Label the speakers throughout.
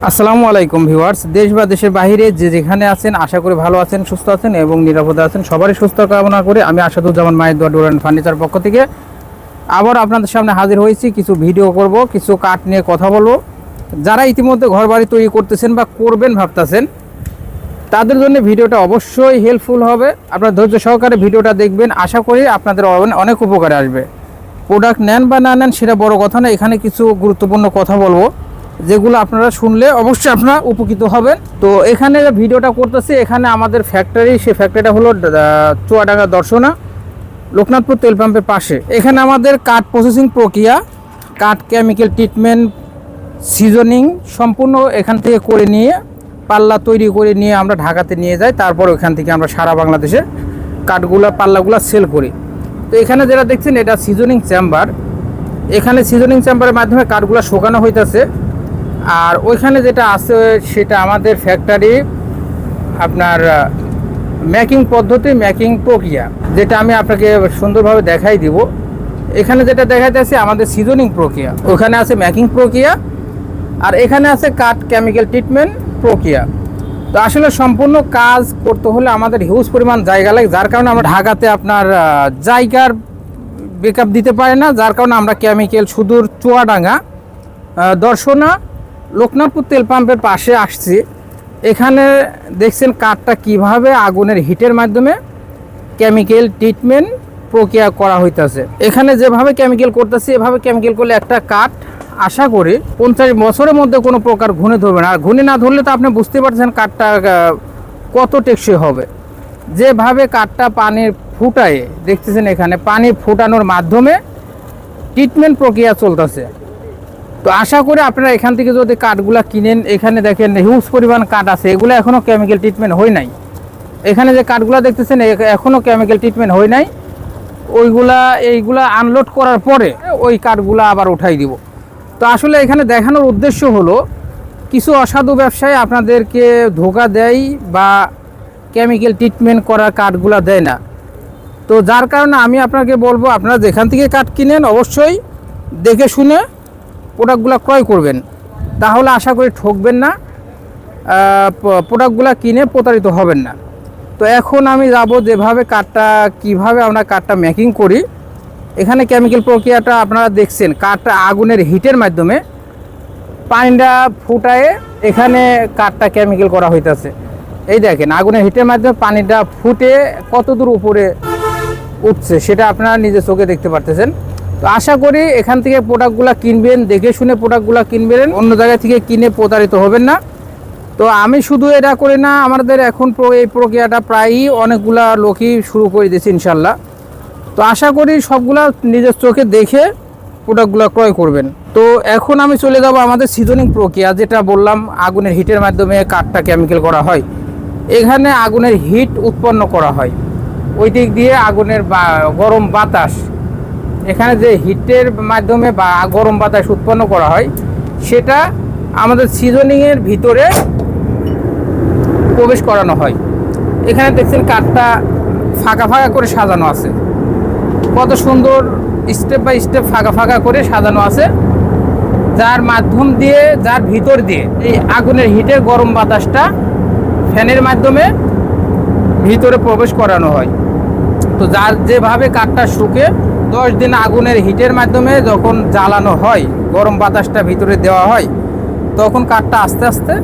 Speaker 1: আসসালামু আলাইকুম ভিউয়ার্স। দেশ বা দেশের বাইরে যে যেখানে আছেন, আশা করি ভালো আছেন, সুস্থ আছেন এবং নিরাপদে আছেন, সবারই সুস্থ কামনা করে। আমি আসাদুজ্জামান মায়ের দোয়া ডোর অ্যান্ড ফার্নিচার পক্ষ থেকে। আবার আপনাদের সামনে হাজির হয়েছি, কিছু ভিডিও করব, কিছু কাঠ নিয়ে কথা বলব। যারা ইতিমধ্যে ঘর বাড়ি তৈরি করতেছেন বা করবেন ভাবতেছেন, তাদের জন্য ভিডিওটা অবশ্যই হেল্পফুল হবে। আপনারা ধৈর্য সহকারে ভিডিওটা দেখবেন। আশা করি আপনাদের অনে- অনেক উপকারে আসবে। প্রোডাক্ট নেন বা না নেন সেটা বড় কথা না, এখানে কিছু গুরুত্বপূর্ণ কথা বলব। যেগুলো আপনারা শুনলে অবশ্যই আপনারা উপকৃত হবেন। তো এখানে ভিডিওটা করতেছি, এখানে আমাদের ফ্যাক্টরি সেই ফ্যাক্টরিটা হলো চুয়াডাঙ্গা দর্শনা, লোকনাথপুর তেল পাম্পের পাশে। এখানে আমাদের কাঠ প্রসেসিং প্রক্রিয়া, কাঠ কেমিক্যাল ট্রিটমেন্ট সিজনিং সম্পূর্ণ এখান থেকে করে নিয়ে, পাল্লা তৈরি করে নিয়ে আমরা ঢাকাতে নিয়ে যাই। তারপর ওখান থেকে আমরা সারা বাংলাদেশে কাঠগুলা, পাল্লাগুলা সেল করি। তো এখানে যেটা দেখছেন, এটা সিজনিং চেম্বার এখানে সিজনিং চেম্বারের মাধ্যমে কাঠগুলা শোকানো হইতেছে। আর ওইখানে যেটা আছে, সেটা আমাদের ফ্যাক্টরি আপনার মেকিং পদ্ধতি মেকিং প্রক্রিয়া, যেটা আমি আপনাকে সুন্দরভাবে দেখাই দিব। এখানে যেটা দেখাইতেছে আমাদের সিজনিং প্রক্রিয়া। ওখানে আছে মেকিং প্রক্রিয়া, আর এখানে আছে কাঠ কেমিক্যাল ট্রিটমেন্ট প্রক্রিয়া। তো আসলে সম্পূর্ণ কাজ করতে হলে আমাদের হিউজ পরিমাণ জায়গা লাগে, যার কারণে আমরা ঢাকাতে আপনার জায়গার বেকআপ দিতে পারে না, যার কারণে আমরা কেমিক্যাল সুদূর চুয়াডাঙ্গা দর্শনা লোকনাথপুর তেল পাম্পের পাশে আসছি। এখানে দেখছেন কাঠটা কীভাবে আগুনের হিটের মাধ্যমে কেমিক্যাল ট্রিটমেন্ট প্রক্রিয়া করা হইতাছে। এখানে যেভাবে কেমিক্যাল করতেছি, এভাবে কেমিক্যাল করলে একটা কাঠ, আশা করি পঞ্চাশ বছরের মধ্যে কোনো প্রকার ঘুনে ধরবে না। আর ঘুনে না ধরলে তো আপনি বুঝতে পারছেন কাঠটা কত টেকসই হবে। যেভাবে কাঠটা পানির ফুটায়, দেখতেছেন এখানে, পানি ফুটানোর মাধ্যমে ট্রিটমেন্ট প্রক্রিয়া চলতেছে। তো আশা করি আপনারা এখান থেকে যদি কাঠগুলা কিনেন, এখানে দেখেন হিউজ পরিমাণ কাঠ আছে। এগুলো এখনও কেমিক্যাল ট্রিটমেন্ট হয় নাই। এখানে যে কাঠগুলা দেখতেছেন এখনও কেমিক্যাল ট্রিটমেন্ট হয় নাই। ওইগুলা, এইগুলা আনলোড করার পরে ওই কাঠগুলা আবার উঠাই দিব। তো আসলে এখানে দেখানোর উদ্দেশ্য হলো, কিছু অসাধু ব্যবসায়ী আপনাদেরকে ধোকা দেয় বা কেমিক্যাল ট্রিটমেন্ট করার কাঠগুলা দেয় না। তো যার কারণে আমি আপনাকে বলব, আপনারা যেখান থেকে কাঠ কিনেন, অবশ্যই দেখে শুনে প্রোডাক্টগুলো ক্রয় করবেন, তাহলে আশা করি ঠকবেন না প্রোডাক্টগুলো কিনে প্রতারিত হবেন না। তো এখন আমি যাব যেভাবে কাঠটা, কীভাবে আমরা কাঠটা মেকিং করি। এখানে কেমিক্যাল প্রক্রিয়াটা আপনারা দেখছেন, কাঠটা আগুনের হিটের মাধ্যমে পানিটা ফুটায়ে এখানে কাঠটা কেমিক্যাল করা হইতাছে। এই দেখেন, আগুনের হিটের মাধ্যমে পানিটা ফুটে কত দূর উপরে উঠছে সেটা আপনারা নিজে চোখে দেখতে পারতেছেন। তো আশা করি এখান থেকে প্রোডাক্টগুলো কিনবেন, দেখে শুনে প্রোডাক্টগুলো কিনবেন, অন্য জায়গা থেকে কিনে প্রতারিত হবেন না। তো আমি শুধু এটা করি না, আমাদের এখন এই প্রক্রিয়াটা প্রায়ই অনেকগুলা লোকই শুরু করে দিয়েছে ইনশাল্লাহ তো আশা করি সবগুলা নিজের চোখে দেখে প্রোডাক্টগুলো ক্রয় করবেন। তো এখন আমি চলে যাব আমাদের সিজনিং প্রক্রিয়া, যেটা বললাম আগুনের হিটের মাধ্যমে কাঠটা কেমিক্যাল করা হয়। এখানে আগুনের হিট উৎপন্ন করা হয়। ওই দিক দিয়ে আগুনের গরম বাতাস এখানে যে হিটের মাধ্যমে বা গরম বাতাস উৎপন্ন করা হয়, সেটা আমাদের সিজনিংয়ের ভিতরে প্রবেশ করানো হয়। এখানে দেখছেন কাঠটা ফাঁকা ফাঁকা করে সাজানো আছে। কত সুন্দর স্টেপ বাই স্টেপ ফাঁকা ফাঁকা করে সাজানো আছে। যার মাধ্যম দিয়ে, যার ভিতর দিয়ে এই আগুনের হিটের গরম বাতাসটা ফ্যানের মাধ্যমে ভিতরে প্রবেশ করানো হয়। তো যার যেভাবে কাঠটা শুকে দশ দিন আগুনের হিটের মাধ্যমে যখন জ্বালানো হয়, গরম বাতাসটা ভিতরে দেওয়া হয়, তখন কাঠটা আস্তে আস্তে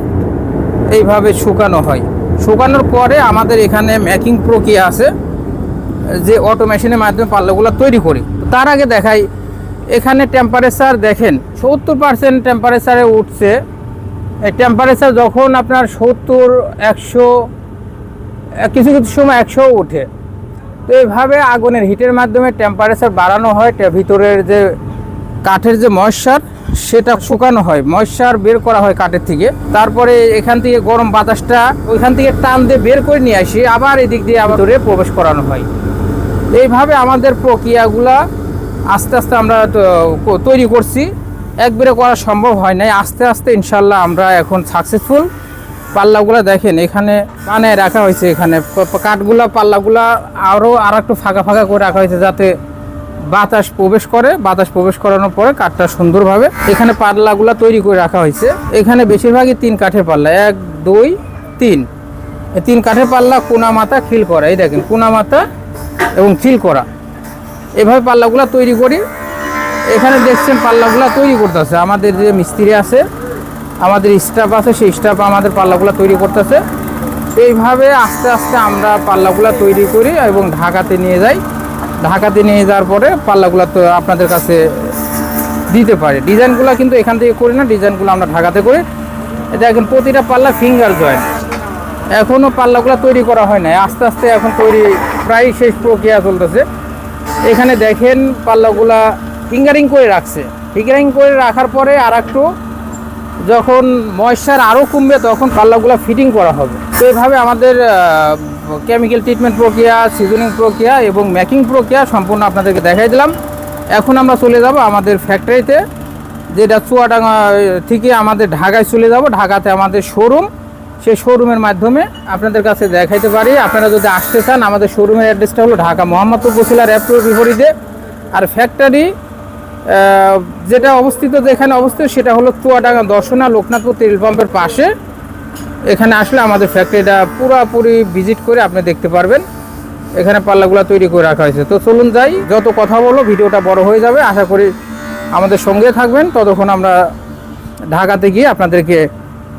Speaker 1: এইভাবে শুকানো হয়। শুকানোর পরে আমাদের এখানে মেকিং প্রক্রিয়া আছে, যে অটো মেশিনের মাধ্যমে পাল্লাগুলো তৈরি করি। তার আগে দেখাই, এখানে টেম্পারেচার দেখেন, সত্তর পার্সেন্ট টেম্পারেচারে উঠছে। টেম্পারেচার যখন আপনার সত্তর, একশো, কিছু কিছু সময় একশো উঠে। তো এইভাবে আগুনের হিটের মাধ্যমে টেম্পারেচার বাড়ানো হয় ভিতরের যে কাঠের যে ময়শ্চার সেটা শুকানো হয়। ময়শ্চার বের করা হয় কাঠের থেকে। তারপরে এখান থেকে গরম বাতাসটা ওইখান থেকে টান দিয়ে বের করে নিয়ে আসি, আবার এদিক দিয়ে আবার ভিতরে প্রবেশ করানো হয়। এইভাবে আমাদের প্রক্রিয়াগুলা আস্তে আস্তে আমরা তৈরি করছি। একবারে করা সম্ভব হয় নাই। আস্তে আস্তে ইনশাল্লাহ আমরা এখন সাকসেসফুল পাল্লাগুলো দেখেন, এখানে বানায় রাখা হয়েছে এখানে। কাঠগুলা, পাল্লাগুলা আরও আর একটু ফাঁকা ফাঁকা করে রাখা হয়েছে যাতে বাতাস প্রবেশ করে। বাতাস প্রবেশ করানোর পরে কাঠটা সুন্দরভাবে এখানে পাল্লাগুলা তৈরি করে রাখা হয়েছে। এখানে বেশিরভাগই তিন কাঠের পাল্লা, এক, দুই, তিন। তিন কাঠের পাল্লা কোনা মাথা খিল করা, এই দেখেন, কোনা মাথা এবং খিল করা। এভাবে পাল্লাগুলা তৈরি করি। এখানে দেখছেন পাল্লাগুলা তৈরি করতেছে। আমাদের যে মিস্ত্রি আছে আমাদের স্টাফ আছে, সেই স্টাফ আমাদের পাল্লাগুলা তৈরি করতেছে। এইভাবে আস্তে আস্তে আমরা পাল্লাগুলা তৈরি করি এবং ঢাকাতে নিয়ে যাই। ঢাকাতে নিয়ে যাওয়ার পরে পাল্লাগুলা তো আপনাদের কাছে দিতে পারে। ডিজাইনগুলো কিন্তু এখান থেকে করি না, ডিজাইনগুলো আমরা ঢাকাতে করি। এটা এখন প্রতিটা পাল্লা ফিঙ্গার জয়েন্ট এখনও পাল্লাগুলো তৈরি করা হয় না আস্তে আস্তে এখন তৈরি, প্রায় শেষ প্রক্রিয়া চলতেছে। এখানে দেখেন পাল্লাগুলা ফিঙ্গারিং করে রাখছে। ফিঙ্গারিং করে রাখার পরে আর একটু যখন ময়শ্চার আরও কমবে তখন পাল্লাগুলো ফিটিং করা হবে। তো এইভাবে আমাদের কেমিক্যাল ট্রিটমেন্ট প্রক্রিয়া সিজনিং প্রক্রিয়া এবং মেকিং প্রক্রিয়া সম্পূর্ণ আপনাদেরকে দেখাই দিলাম। এখন আমরা চলে যাব আমাদের ফ্যাক্টরিতে যেটা চুয়াডাঙ্গা, থেকে আমাদের ঢাকায় চলে যাব। ঢাকাতে আমাদের শোরুম সেই শোরুমের মাধ্যমে আপনাদের কাছে দেখাইতে পারি। আপনারা যদি আসতে চান, আমাদের শোরুমের অ্যাড্রেসটা হলো ঢাকা মোহাম্মদপুর বসিলা র্যাপটোর বিপরীতে আর ফ্যাক্টরি যেটা অবস্থিত যেখানে অবস্থিত সেটা হলো চুয়াডাঙ্গা দর্শনা লোকনাথপুর তেল পাম্পের পাশে। এখানে আসলে আমাদের ফ্যাক্টরিটা পুরোপুরি ভিজিট করে আপনি দেখতে পারবেন। এখানে পাল্লাগুলো তৈরি করে রাখা হয়েছে। তো চলুন যাই, যত কথা বলো ভিডিওটা বড় হয়ে যাবে। আশা করি আমাদের সঙ্গে থাকবেন। ততক্ষণ আমরা ঢাকাতে গিয়ে আপনাদেরকে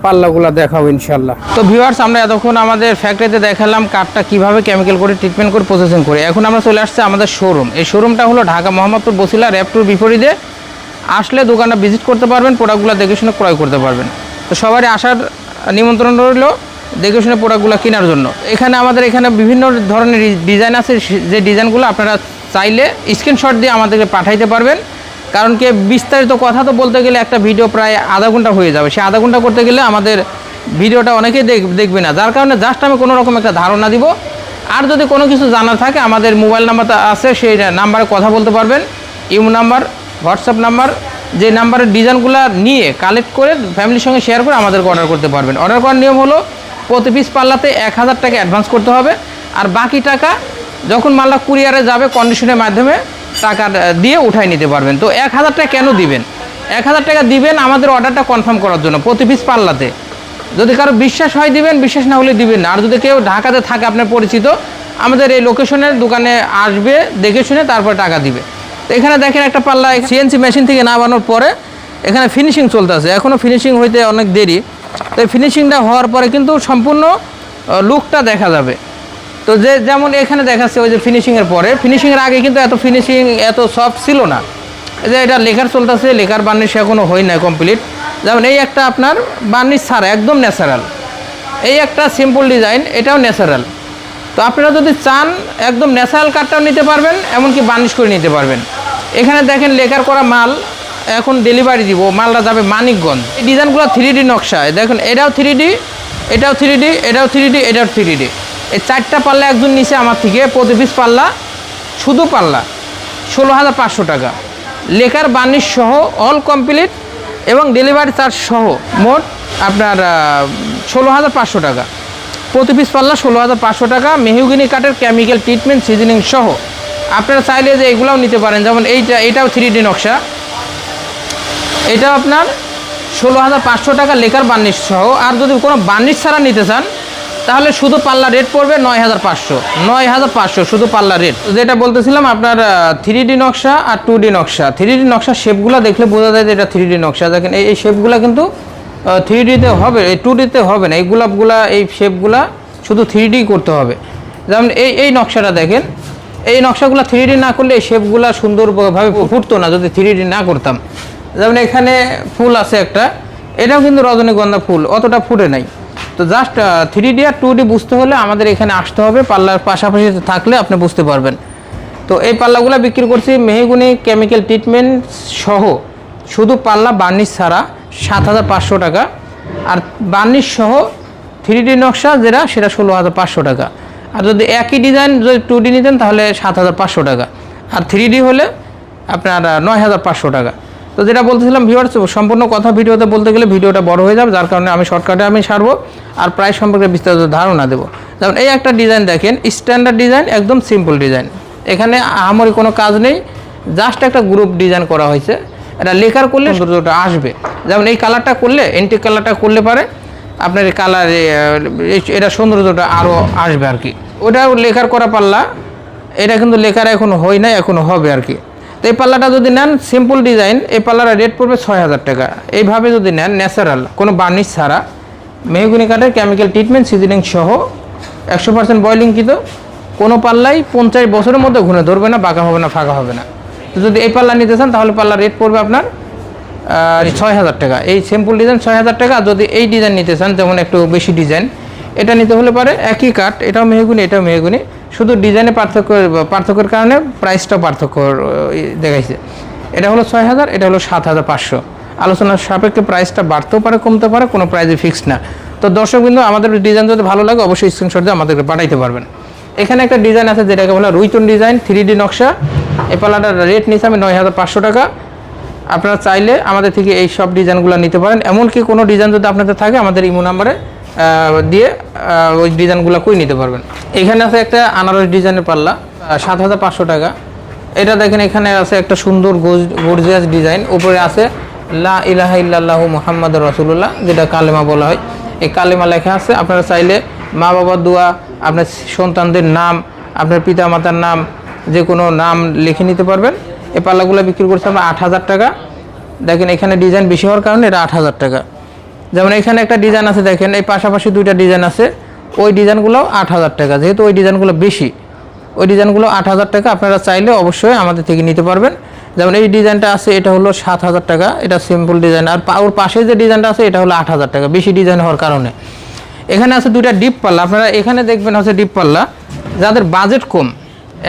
Speaker 1: পাল্লাগুলো দেখাবো ইনশাল্লাহ তো ভিউয়ার্স আমরা এতক্ষণ আমাদের ফ্যাক্টরিতে দেখালাম কাঠটা কীভাবে কেমিক্যাল করে ট্রিটমেন্ট করে প্রসেসিং করে। এখন আমরা চলে আসছে আমাদের শোরুম এই শোরুমটা হলো ঢাকা মোহাম্মদপুর বসিলা র্যাপটুর বিপরীতে। আসলে দোকানটা ভিজিট করতে পারবেন প্রোডাক্টগুলো দেখে শুনে ক্রয় করতে পারবেন। তো সবারই আসার নিমন্ত্রণ রইল দেখে শুনে প্রোডাক্টগুলো কেনার জন্য। এখানে আমাদের এখানে বিভিন্ন ধরনের ডিজাইন আছে যে ডিজাইনগুলো আপনারা চাইলে স্ক্রিনশট দিয়ে আমাদেরকে পাঠাইতে পারবেন। কারণ কি বিস্তারিত কথা তো বলতে গেলে একটা ভিডিও প্রায় আধা ঘণ্টা হয়ে যাবে। সেই আধা ঘণ্টা করতে গেলে আমাদের ভিডিওটা অনেকেই দেখ- দেখবে না। যার কারণে জাস্ট আমি কোনো রকম একটা ধারণা দিব। আর যদি কোনো কিছু জানার থাকে, আমাদের মোবাইল নাম্বারটা আছে, সেই নাম্বারে কথা বলতে পারবেন। ইউ নাম্বার হোয়াটসঅ্যাপ নাম্বার যে নাম্বারের ডিজাইনগুলো নিয়ে কালেক্ট করে ফ্যামিলির সঙ্গে শেয়ার করে আমাদেরকে অর্ডার করতে পারবেন। অর্ডার করার নিয়ম হলো, প্রতি পিস পাল্লাতে এক হাজার টাকা অ্যাডভান্স করতে হবে। আর বাকি টাকা, যখন মাল্লা কুরিয়ারে যাবে কন্ডিশনের মাধ্যমে টাকা দিয়ে উঠাই নিতে পারবেন। তো এক হাজার টাকা কেন দিবেন? এক হাজার টাকা দিবেন আমাদের অর্ডারটা কনফার্ম করার জন্য, প্রতি পিস পাল্লাতে। যদি কারও বিশ্বাস হয় দিবেন, বিশ্বাস না হলে দিবেন না। আর যদি কেউ ঢাকাতে থাকে আপনার পরিচিত, আমাদের এই লোকেশনের দোকানে আসবে, দেখে শুনে তারপর টাকা দিবে। তো এখানে দেখেন একটা পাল্লা সিএনসি মেশিন থেকে নামানোর পরে এখানে ফিনিশিং চলতেছে এখনও ফিনিশিং হইতে অনেক দেরি। তো ফিনিশিংটা হওয়ার পরে কিন্তু সম্পূর্ণ লুকটা দেখা যাবে। তো যে যেমন এখানে দেখাচ্ছে ওই যে ফিনিশিংয়ের পরে ফিনিশিংয়ের আগে কিন্তু এত ফিনিশিং এত সফট ছিল না। যে এটা লেখার চলতেছে, লেখার বার্নিশ এখনও হয় না কমপ্লিট যেমন এই একটা আপনার বার্নিশ ছাড়া একদম ন্যাচারাল এই একটা সিম্পল ডিজাইন এটাও ন্যাচারাল তো আপনারা যদি চান, একদম ন্যাচারাল কাঠটাও নিতে পারবেন, এমনকি বার্নিশ করে নিতে পারবেন। এখানে দেখেন লেখার করা মাল, এখন ডেলিভারি দিব, মালটা যাবে মানিকগঞ্জ। এই ডিজাইনগুলো থ্রি ডি নকশায়, দেখুন, এটাও থ্রি ডি এটাও থ্রি ডি এটাও থ্রি ডি এটাও থ্রি ডি এই চারটা পাল্লা একজন নিচে আমার থেকে, প্রতি পিস পাল্লা, শুধু পাল্লা, ষোলো হাজার পাঁচশো টাকা। লেখার বার্নিশ সহ অল কমপ্লিট এবং ডেলিভারি চার্জ সহ মোট আপনার ষোলো হাজার পাঁচশো টাকা। প্রতি পিস পাল্লা ষোলো হাজার পাঁচশো টাকা, মেহুগিনি কাঠের কেমিক্যাল ট্রিটমেন্ট সিজনিং সহ। আপনারা চাইলে যে এগুলাও নিতে পারেন, যেমন এইটা, এটাও থ্রি ডি নকশা। এটা আপনার ষোলো হাজার পাঁচশো টাকা লেখার বার্নিশ সহ। আর যদি কোনো বার্নিশ ছাড়া নিতে চান তাহলে শুধু পাল্লা রেট পড়বে নয় হাজার পাঁচশো। নয় হাজার পাঁচশো শুধু পাল্লা রেট। যেটা বলতেছিলাম, আপনার থ্রি ডি নকশা আর টু ডি নকশা। থ্রি ডি নকশা শেপগুলো দেখলে বোঝা যায় যে এটা থ্রি ডি নকশা। দেখেন, এই শেপগুলো কিন্তু থ্রি ডিতে হবে, এই টু ডিতে হবে না। এই গোলাপগুলা, এই শেপগুলা শুধু থ্রি ডি করতে হবে। যেমন এই এই নকশাটা দেখেন, এই নকশাগুলো থ্রি ডি না করলে এই শেপগুলো সুন্দরভাবে ফুটতো না যদি থ্রি ডি না করতাম। যেমন এখানে ফুল আছে একটা, এটাও কিন্তু রজনীগন্ধা ফুল, অতটা ফুটে নাই। তো জাস্ট থ্রি ডি আর টু ডি বুঝতে হলে আমাদের এখানে আসতে হবে। পাল্লার পাশাপাশি থাকলে আপনি বুঝতে পারবেন। তো এই পাল্লাগুলো বিক্রি করছি মেহেগুনি কেমিক্যাল ট্রিটমেন্ট সহ। শুধু পাল্লা বার্নিশ ছাড়া সাত হাজার পাঁচশো টাকা। আর বার্নিশ সহ থ্রি ডি নকশা যেটা, সেটা ষোলো হাজার পাঁচশো টাকা। আর যদি একই ডিজাইন যদি টু ডি নিতেন তাহলে সাত হাজার পাঁচশো টাকা। আর থ্রি ডি হলে আপনার নয় হাজার পাঁচশো টাকা। তো যেটা বলতেছিলাম ভিউয়ার্স সম্পূর্ণ কথা ভিডিওতে বলতে গেলে ভিডিওটা বড় হয়ে যাবে, যার কারণে আমি শর্টকাটে আমি সারবো, আর প্রাইস সম্পর্কে বিস্তারিত ধারণা দেবো। যেমন এই একটা ডিজাইন দেখেন স্ট্যান্ডার্ড ডিজাইন একদম সিম্পল ডিজাইন এখানে আহামরি কোনো কাজ নেই জাস্ট একটা গ্রুপ ডিজাইন করা হয়েছে। এটা লেখার করলে সৌন্দর্যটা আসবে। যেমন এই কালারটা করলে এন্টি কালারটা করলে পারে, আপনার এই কালার এটা সৌন্দর্যটা আরও আসবে আর কি। ওটাও লেখার করা পারলা এটা কিন্তু লেখার এখন হয় না এখনও হবে আর কি। তো এই পাল্লাটা যদি নেন সিম্পল ডিজাইন এই পাল্লার রেট পড়বে ছয় হাজার টাকা। এইভাবে যদি নেন ন্যাচারাল কোনো বার্নিশ ছাড়া, মেহগুনি কাঠের কেমিক্যাল ট্রিটমেন্ট সিজনিং সহ, একশো পার্সেন্ট বয়লিং বয়লিংকৃত কোনো পাল্লাই পঞ্চাশ বছরের মধ্যে ঘুরে ধরবে না, বাঁকা হবে না, ফাঁকা হবে না। তো যদি এই পাল্লা নিতে চান, তাহলে পাল্লার রেট পড়বে আপনার ছয় হাজার টাকা। এই সিম্পল ডিজাইন ছয় হাজার টাকা, যদি এই ডিজাইন নিতে চান, যেমন একটু বেশি ডিজাইন এটা নিতে হলে পারে একই কাঠ, এটাও মেহগুনি এটাও মেহগুনি। শুধু ডিজাইনে পার্থক্য, পার্থক্যের কারণে প্রাইসটাও পার্থক্য দেখাইছে। এটা হলো ছয় হাজার, এটা হলো সাত হাজার পাঁচশো। আলোচনার সাপেক্ষে প্রাইসটা বাড়তেও পারে কমতে পারে, কোনো প্রাইসে ফিক্সড না। তো দর্শক বিন্দু, আমাদের ডিজাইন যদি ভালো লাগে, অবশ্যই স্ক্রিনশট দিয়ে আমাদেরকে পাঠাইতে পারবেন। এখানে একটা ডিজাইন আছে, যেটাকে বলে রুইটন ডিজাইন থ্রি ডি নকশা। এ পাল্লাটার রেট নিচ্ছে আমি নয় হাজার পাঁচশো টাকা। আপনারা চাইলে আমাদের থেকে এই সব ডিজাইনগুলো নিতে পারেন। এমনকি কোনো ডিজাইন যদি আপনাদের থাকে, আমাদের ইমো নাম্বারে দিয়ে ওই ডিজাইনগুলো কই নিতে পারবেন? এখানে আছে একটা আনারস ডিজাইনের পাল্লা সাত হাজার পাঁচশো টাকা। এটা দেখেন, এখানে আছে একটা সুন্দর গর্জিয়াস ডিজাইন। উপরে আছে, লা ইলাহা ইল্লাল্লাহু মুহাম্মদ রসুল্লাহ যেটা কালেমা বলা হয়। এই কালেমা লেখা আছে, আপনারা চাইলে মা বাবার দোয়া, আপনার সন্তানদের নাম, আপনার পিতা মাতার নাম, যে কোনো নাম লিখে নিতে পারবেন। এই পাল্লাগুলো বিক্রি করছে আমরা আট হাজার টাকা। দেখেন, এখানে ডিজাইন বেশি হওয়ার কারণে এটা আট হাজার টাকা। যেমন এখানে একটা ডিজাইন আছে দেখেন, এই পাশাপাশি দুইটা ডিজাইন আছে। ওই ডিজাইনগুলো আট হাজার টাকা, যেহেতু ওই ডিজাইনগুলো বেশি, ওই ডিজাইনগুলো আট হাজার টাকা আপনারা চাইলে অবশ্যই আমাদের থেকে নিতে পারবেন। যেমন এই ডিজাইনটা আছে, এটা হলো সাত হাজার টাকা, এটা সিম্পল ডিজাইন আর ওর পাশে যে ডিজাইনটা আছে, এটা হলো আট হাজার টাকা, বেশি ডিজাইন হওয়ার কারণে। এখানে আছে দুইটা ডিপ পাল্লা, আপনারা এখানে দেখবেন হচ্ছে ডিপ পাল্লা, যাদের বাজেট কম,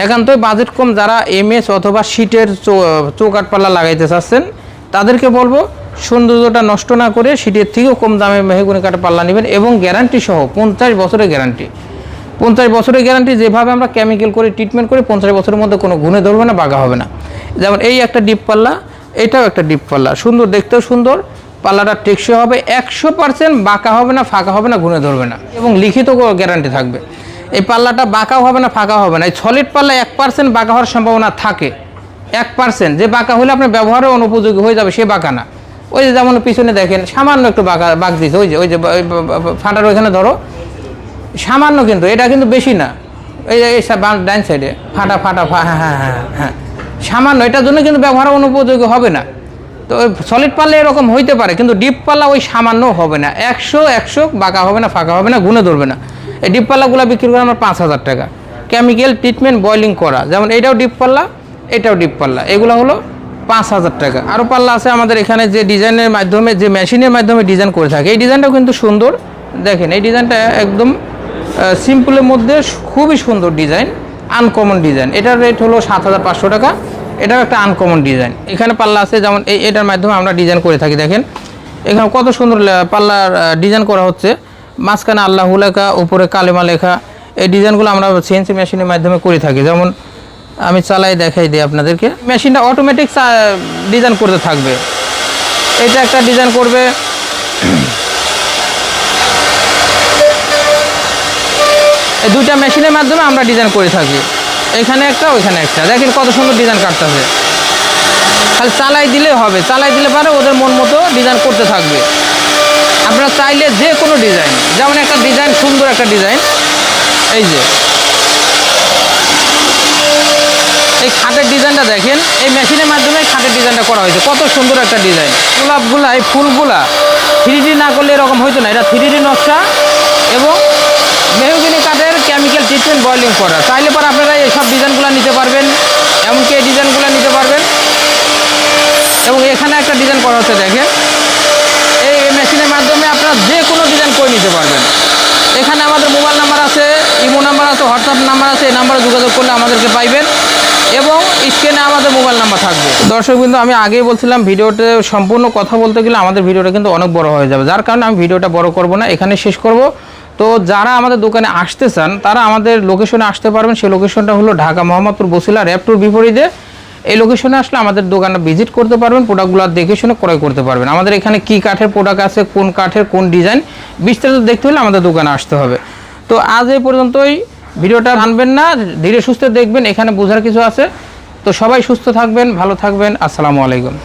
Speaker 1: একান্তই বাজেট কম যারা এমএস অথবা শীটের চৌকাট পাল্লা লাগাইতে চাচ্ছেন, তাদেরকে বলব সৌন্দর্যটা নষ্ট না করে শীটের থেকেও কম দামে মেহগুনি কাঠের পাল্লা নেবেন এবং গ্যারান্টি সহ পঞ্চাশ বছরের গ্যারান্টি পঞ্চাশ বছরের গ্যারান্টি যেভাবে আমরা কেমিক্যাল করে ট্রিটমেন্ট করি পঞ্চাশ বছরের মধ্যে কোনো গুণে ধরবে না বাঘা হবে না। যেমন এই একটা ডিপ পাল্লা, এটাও একটা ডিপ পাল্লা। সুন্দর, দেখতেও সুন্দর। পাল্লাটা টেকসই হবে, একশো পার্সেন্ট বাঁকা হবে না, ফাঁকা হবে না, গুণে ধরবে না। এবং লিখিত গ্যারান্টি থাকবে। এই পাল্লাটা বাঁকাও হবে না ফাঁকা হবে না। এই সলিড পাল্লা এক পার্সেন্ট বাঁকা হওয়ার সম্ভাবনা থাকে। এক পার্সেন্ট যে বাঁকা হলে আপনার ব্যবহারে অনুপযোগী হয়ে যাবে, সে বাঁকা না। ওই যে যেমন পিছনে দেখেন, সামান্য একটু বাঁকা বাঁক দিছে, ওই যে ওই যে ফাটার ওইখানে ধরো। সামান্য কিন্তু, এটা কিন্তু বেশি না। এই যে এই ডান সাইডে, ফাটা ফাটা ফা- হ্যাঁ হ্যাঁ হ্যাঁ হ্যাঁ। সামান্য, এটার জন্য কিন্তু ব্যবহার অনুপযোগী হবে না। তো সলিড পাল্লা এরকম হইতে পারে, কিন্তু ডিপ পাল্লা ওই সামান্য হবে না। একশো একশো বাঁকা হবে না, ফাঁকা হবে না গুনে ধরবে না। এই ডিপ পাল্লাগুলো বিক্রি করে আমার পাঁচ হাজার টাকা। কেমিক্যাল ট্রিটমেন্ট বয়লিং করা, যেমন এটাও ডিপ পাল্লা, এটাও ডিপ পাল্লা। এগুলো হলো পাঁচ হাজার টাকা। আরও পাল্লা আছে আমাদের এখানে যে ডিজাইনের মাধ্যমে, যে মেশিনের মাধ্যমে ডিজাইন করে থাকে। এই ডিজাইনটাও কিন্তু সুন্দর। দেখেন, এই ডিজাইনটা একদম সিম্পলের মধ্যে খুবই সুন্দর ডিজাইন আনকমন ডিজাইন। এটার রেট হলো সাত হাজার পাঁচশো টাকা। এটাও একটা আনকমন ডিজাইন। এখানে পাল্লা আছে, যেমন এই, এটার মাধ্যমে আমরা ডিজাইন করে থাকি। দেখেন, এখানে কত সুন্দর পাল্লার ডিজাইন করা হচ্ছে। মাঝখানে আল্লাহ লেখা উপরে কালেমা লেখা। এই ডিজাইনগুলো আমরা সিএনসি মেশিনের মাধ্যমে করে থাকি। যেমন আমি চালাই দেখাই দিই আপনাদেরকে। মেশিনটা অটোমেটিক ডিজাইন করতে থাকবে। এটা একটা ডিজাইন করবে। এই দুইটা মেশিনের মাধ্যমে আমরা ডিজাইন করে থাকি। এখানে একটা, ওইখানে একটা। দেখেন কত সুন্দর ডিজাইন কাটতেছে। খালি চালাই দিলে হবে। চালাই দিলে পারে ওদের মন মতো ডিজাইন করতে থাকবে। আপনারা চাইলে যে কোনো ডিজাইন যেমন একটা ডিজাইন সুন্দর একটা ডিজাইন এই যে। এই খাটের ডিজাইনটা দেখেন, এই মেশিনের মাধ্যমে খাটের ডিজাইনটা করা হয়েছে। কত সুন্দর একটা ডিজাইন। গোলাপগুলা, এই ফুলগুলা থ্রি না করলে এরকম হইতো না। এটা থ্রি নকশা এবং মেহগিনি কাঠের কেমিক্যাল ট্রিটমেন্ট বয়লিং করা। চাইলে পর আপনারা এইসব ডিজাইনগুলো নিতে পারবেন, এমনকি এই ডিজাইনগুলো নিতে পারবেন। এবং এখানে একটা ডিজাইন করা হচ্ছে, দেখেন। এই মেশিনের মাধ্যমে আপনারা যে কোনো ডিজাইন করে নিতে পারবেন। এখানে আমাদের মোবাইল নাম্বার আছে, ইমো নাম্বার আছে, হোয়াটসঅ্যাপ নাম্বার আছে, এই নাম্বারে যোগাযোগ করলে আমাদেরকে পাইবেন। এবং স্ক্রিনে আমাদের মোবাইল নাম্বার থাকবে। দর্শক কিন্তু আমি আগেই বলছিলাম, ভিডিওতে সম্পূর্ণ কথা বলতে গেলে আমাদের ভিডিওটা কিন্তু অনেক বড় হয়ে যাবে। যার কারণে আমি ভিডিওটা বড় করব না, এখানে শেষ করব। তো যারা আমাদের দোকানে আসতে চান, তারা আমাদের লোকেশনে আসতে পারবেন। সেই লোকেশনটা হলো ঢাকা মোহাম্মদপুর বসিলা র্যাপটুর বিপরীতে। এই লোকেশনে আসলে আমাদের দোকানে ভিজিট করতে পারবেন প্রোডাক্টগুলো দেখে শুনে ক্রয় করতে পারবেন। আমাদের এখানে কি কাঠের প্রোডাক্ট আছে, কোন কাঠের কোন ডিজাইন বিস্তারিত দেখতে হলে আমাদের দোকানে আসতে হবে। তো আজ এই পর্যন্তই। ভিডিওটা আনবেন না, ধীরে সুস্থে দেখবেন, এখানে বোঝার কিছু আছে। তো সবাই সুস্থ থাকবেন, ভালো থাকবেন, আসসালামু আলাইকুম।